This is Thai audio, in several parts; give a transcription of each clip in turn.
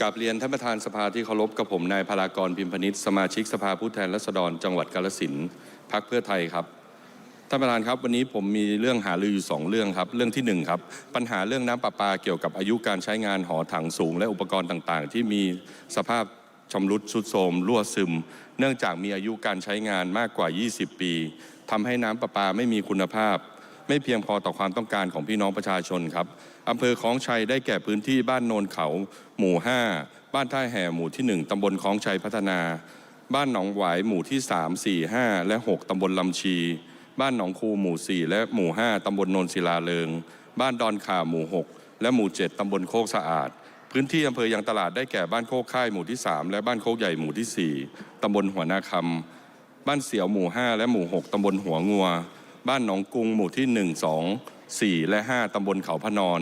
กับเรียนท่านประธานสภาที่เคารพกับผมนายพารากรพิมพนิษฐ์สมาชิกสภาผู้แทนราษฎรจังหวัดกาฬสินพักเพื่อไทยครับท่านประธานครับวันนี้ผมมีเรื่องหารืออยู่สองเรื่องครับ เรื่องที่หนึ่งครับ ปัญหาเรื่องน้ำประปาเกี่ยวกับอายุการใช้งานหอถังสูง และอุปกรณ์ต่างๆ ที่มีสภาพชำรุดทรุดโทรมรั่วซึม เนื่องจากมีอายุการใช้งานมากกว่า 20 ปีทำให้น้ำประปาไม่มีคุณภาพ ไม่เพียงพอต่อความต้องการของพี่น้องประชาชนครับอำเภอคลองชัยได้แก่พื้นที่บ้านโนนเขา หมู่ 5 บ้านท่าแห่หมู่ที่ 1ตำบลคลองชัยพัฒนา บ้านหนองหวายหมู่ที่ 3 4 5 และ 6ตำบลลำชี บ้านหนองคูหมู่ 4 และหมู่ 5ตำบลโนนศิลาเริง บ้านดอนข่าหมู่ 6 และหมู่ 7ตำบลโคกสะอาดพื้นที่อำเภอยังตลาดได้แก่บ้านโคกค่ายหมู่ที่ 3 และบ้านโคกใหญ่หมู่ที่ 4ตำบลหัวนาคำบ้านเสียวหมู่ 5 และหมู่ 6ตำบลหัวงัว บ้านหนองกุงหมู่ที่ 1 2 4 และ 5ตำบลเขาพนอน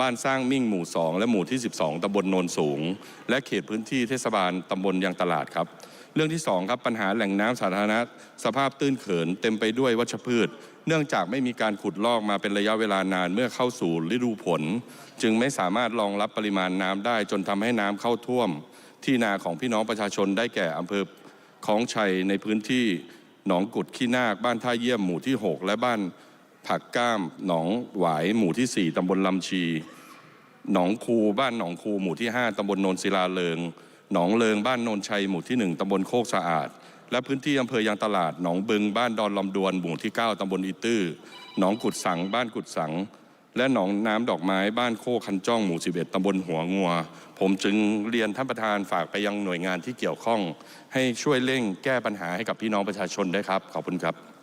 บ้านสร้างมิ่งหมู่ 2 และหมู่ที่ 12ตำบลโนนสูง และเขตพื้นที่เทศบาลตำบลยางตลาดครับ เรื่องที่ 2 ครับปัญหาแหล่งน้ำสาธารณะสภาพตื้นเขินเต็มไปด้วยวัชพืช เนื่องจากไม่มีการขุดลอกมาเป็นระยะเวลานานเมื่อเข้าสู่ฤดูฝนจึงไม่สามารถรองรับปริมาณน้ำได้จนทำให้น้ำเข้าท่วม ที่นาของพี่น้องประชาชนได้แก่อำเภอของชัยในพื้นที่ หนองกุดขี้นาคบ้านท่าเยี่ยมหมู่ที่ 6 และบ้านผักก้ามหนองหวายหมู่ที่ 4 ตำบลลำชี หนองคูบ้านหนองคูหมู่ที่ 5 ตำบลโนนศิลาเลิง หนองเลิงบ้านโนนชัยหมู่ที่ 1 ตำบลโคกสะอาด และพื้นที่อำเภอยางตลาด หนองบึง บ้านดอนลำดวนหมู่ที่ 9 ตำบลอีตื้อหนองกุดสัง บ้านกุดสัง และหนองน้ำดอกไม้บ้านโคกคันจ้องหมู่ 11ตำบลหัวงัว ผมจึงเรียนท่านประธานฝากไปยังหน่วยงานที่เกี่ยวข้อง ให้ช่วยเร่งแก้ปัญหาให้กับพี่น้องประชาชนได้ครับ ขอบคุณครับ